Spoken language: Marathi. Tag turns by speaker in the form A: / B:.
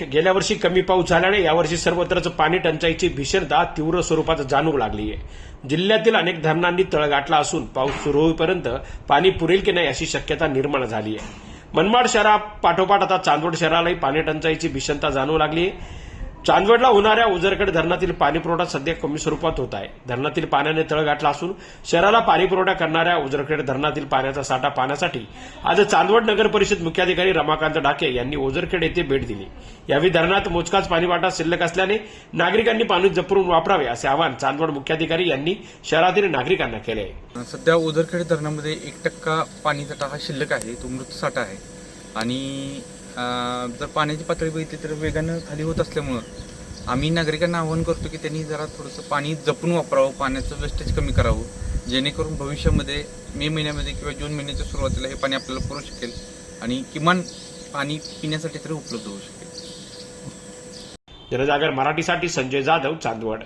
A: गेल्या वर्षी कमी पाऊस झाल्याने यावर्षी सर्वत्रच पाणी टंचाईची भीषणता तीव्र स्वरूपात जाणवू लागली आहे. जिल्ह्यातील अनेक धरणांनी तळ गाठला असून पाऊस सुरू होईपर्यंत पाणी पुरेल की नाही अशी शक्यता निर्माण झाली आहे. मनमाड शहरापाठोपाठ आता चांदवड शहरालाही पाणी टंचाईची भीषणता जाणवू लागली आहे. चांदवडला होणाऱ्या उजरखेड धरणातील पाणी पुरवठा सध्या कमी स्वरूपात होत आहे. धरणातील पाण्याने तळ गाठला असून शहराला पाणी पुरवठा करणाऱ्या उजरखेड धरणातील पाण्याचा साठा पाहण्यासाठी आज चांदवड नगर परिषद मुख्याधिकारी रमाकांत डाके यांनी ओझरखेड येथे भेट दिली. यावेळी धरणात मोजकाच पाणीवाटा शिल्लक असल्याने नागरिकांनी पाणी जपून वापरावे असे आवाहन चांदवड मुख्याधिकारी यांनी शहरातील नागरिकांना केले. आहे
B: सध्या ओझरखेड धरणामध्ये एक टक्का पाणीसाठा हा शिल्लक आहे तो मृत साठा आहे. आणि जर पाण्याची पातळी बघितली तर वेगानं खाली होत असल्यामुळं आम्ही नागरिकांना आवाहन करतो की त्यांनी जरा थोडंसं पाणी जपून वापरावं पाण्याचं वेस्टेज कमी करावं जेणेकरून भविष्यामध्ये मे महिन्यामध्ये किंवा जून महिन्याच्या सुरुवातीला हे पाणी आपल्याला पुरू शकेल आणि किमान पाणी पिण्यासाठी तरी उपलब्ध होऊ शकेल.
A: जनजागर मराठीसाठी संजय जाधव चांदवड.